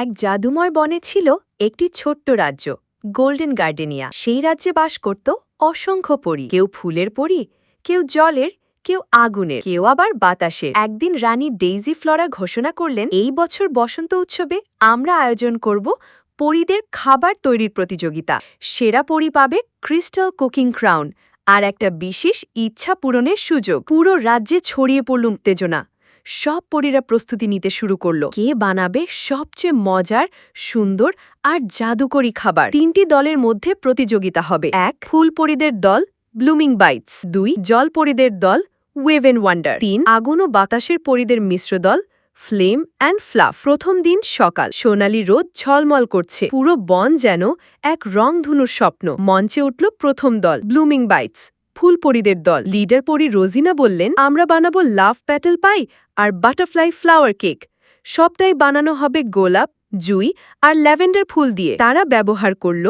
এক জাদুময় বনে ছিল একটি ছোট্ট রাজ্য, গোল্ডেন গার্ডেনিয়া। সেই রাজ্যে বাস করত অসংখ্য পরী। কেউ ফুলের পরী, কেউ জলের, কেউ আগুনের, কেউ আবার বাতাসের। একদিন রানী ডেইজি ফ্লোরা ঘোষণা করলেন, এই বছর বসন্ত উৎসবে আমরা আয়োজন করব পরীদের খাবার তৈরির প্রতিযোগিতা। সেরা পরী পাবে ক্রিস্টাল কুকিং ক্রাউন আর একটা বিশেষ ইচ্ছা পূরণের সুযোগ। পুরো রাজ্যে ছড়িয়ে পড়ল উত্তেজনা। সব পরীরা প্রস্তুতি নিতে শুরু করল। কে বানাবে সবচেয়ে মজার, সুন্দর আর জাদুকরী খাবার? তিনটি দলের মধ্যে প্রতিযোগিতা হবে। এক, ফুল পরীদের দল, ব্লুমিং বাইটস। দুই, জল পরীদের দল ওয়েভেন ওয়ান্ডার। তিন, আগুন ও বাতাসের পরীদের মিশ্র দল, ফ্লেম অ্যান্ড ফ্লাফ। প্রথম দিন সকাল। সোনালি রোদ ঝলমল করছে। পুরো বন যেন এক রংধনুর স্বপ্ন। মঞ্চে উঠল প্রথম দল, ব্লুমিং বাইটস। ফুলপরীদের দল। লিডার পরি রোজিনা বললেন, আমরা বানাবো লাভ প্যাটেল পাই আর বাটারফ্লাই ফ্লাওয়ার কেক। সবটাই বানানো হবে গোলাপ, জুই আর ল্যাভেন্ডার ফুল দিয়ে। তারা ব্যবহার করল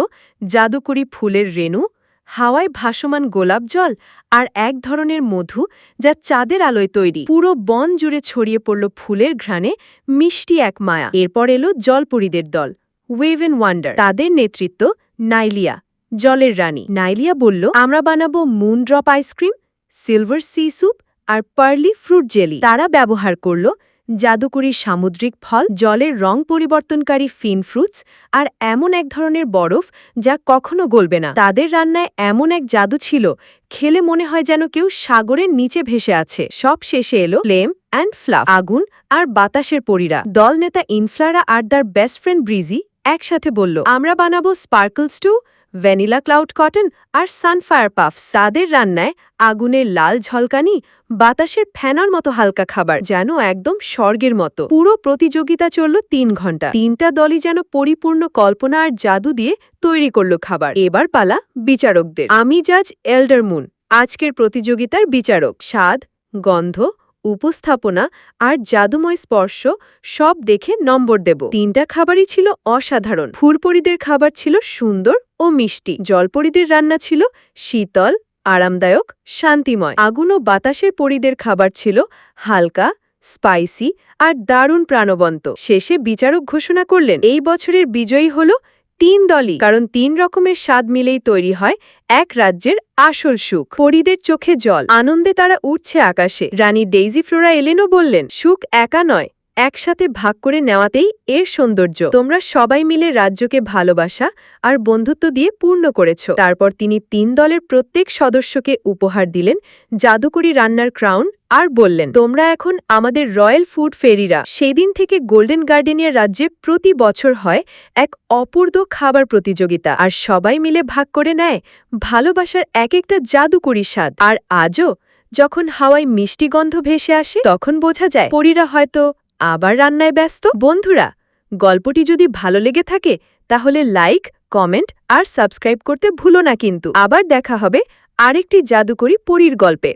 জাদুকরি ফুলের রেণু, হাওয়ায় ভাসমান গোলাপ জল আর এক ধরনের মধু যা চাঁদের আলোয় তৈরি। পুরো বন জুড়ে ছড়িয়ে পড়ল ফুলের ঘ্রাণে মিষ্টি এক মায়া। এরপর এলো জলপরীদের দল ওয়েভেন ওয়ান্ডার। তাদের নেতৃত্ব নাইলিয়া। জলের রানী। নাইলিয়া বলল, আমরা বানাবো moon drop ice cream, silver sea soup আর পার্লি ফ্রুট জেলি। তারা ব্যবহার করল জাদুকরি সামুদ্রিক ফল, জলের রং পরিবর্তনকারী ফিন ফ্রুটস আর এমন এক ধরনের বরফ যা কখনো গলবে না। তাদের রান্নায় এমন এক জাদু ছিল, খেলে মনে হয় যেন কেউ সাগরের নিচে ভেসে আছে। সব শেষে এলো ফ্লেম অ্যান্ড ফ্লাফ, আগুন আর বাতাসের পরীরা। দল নেতা ইনফ্লারা আর তার বেস্ট ফ্রেন্ড ব্রিজি একসাথে বলল, আমরা বানাবো sparkles stew vanilla cloud cotton আর সানফায়ার পাফ সাদের রান্নায় আগুনের লাল ঝলকানি, বাতাসের ফ্যানার মতো হালকা খাবার যেন একদম স্বর্গের মতো। পুরো প্রতিযোগিতা চলল তিন ঘণ্টা তিনটা দলই যেন পরিপূর্ণ কল্পনা আর জাদু দিয়ে তৈরি করল খাবার। এবার পালা বিচারকদের। আমি জাজ এল্ডার মুন আজকের প্রতিযোগিতার বিচারক। স্বাদ, গন্ধ উপস্থাপনা আর জাদুময় স্পর্শ সব দেখে নম্বর দেব। তিনটা খাবারই ছিল অসাধারণ। ফুরপরিদের খাবার ছিল সুন্দর ও মিষ্টি। জলপরিদের রান্না ছিল শীতল, আরামদায়ক, শান্তিময়। আগুন ও বাতাসের পরিদের খাবার ছিল হালকা, স্পাইসি আর দারুণ প্রাণবন্ত। শেষে বিচারক ঘোষণা করলেন, এই বছরের বিজয়ী হল তিন দলই, কারণ তিন রকমের স্বাদ মিলেই তৈরি হয় এক রাজ্যের আসল সুখ। পরীদের চোখে জল। আনন্দে তারা উঠছে আকাশে। রানী ডেইজি ফ্লোরা এলেনও বললেন, সুখ একা নয়। একসাথে ভাগ করে নেওয়াতেই এর সৌন্দর্য। তোমরা সবাই মিলে রাজ্যকে ভালোবাসা আর বন্ধুত্ব দিয়ে পূর্ণ করেছ। তারপর তিনি তিন দলের প্রত্যেক সদস্যকে উপহার দিলেন, জাদুকরি রান্নার ক্রাউন, আর বললেন, তোমরা এখন আমাদের রয়্যাল ফুড ফেরিরা। সেই দিন থেকে গোল্ডেন গার্ডেনিয়ার রাজ্যে প্রতি বছর হয় এক অপূর্ব খাবার প্রতিযোগিতা আর সবাই মিলে ভাগ করে নেয় ভালোবাসার এক একটা জাদুকরি স্বাদ। আর আজও যখন হাওয়ায় মিষ্টি গন্ধ ভেসে আসে, তখন বোঝা যায়, পরীরা হয়তো আবার রান্নায় ব্যস্ত? বন্ধুরা, গল্পটি যদি ভালো লেগে থাকে, তাহলে লাইক, কমেন্ট আর সাবস্ক্রাইব করতে ভুলো না কিন্তু। আবার দেখা হবে আরেকটি জাদুকরি পরীর গল্পে।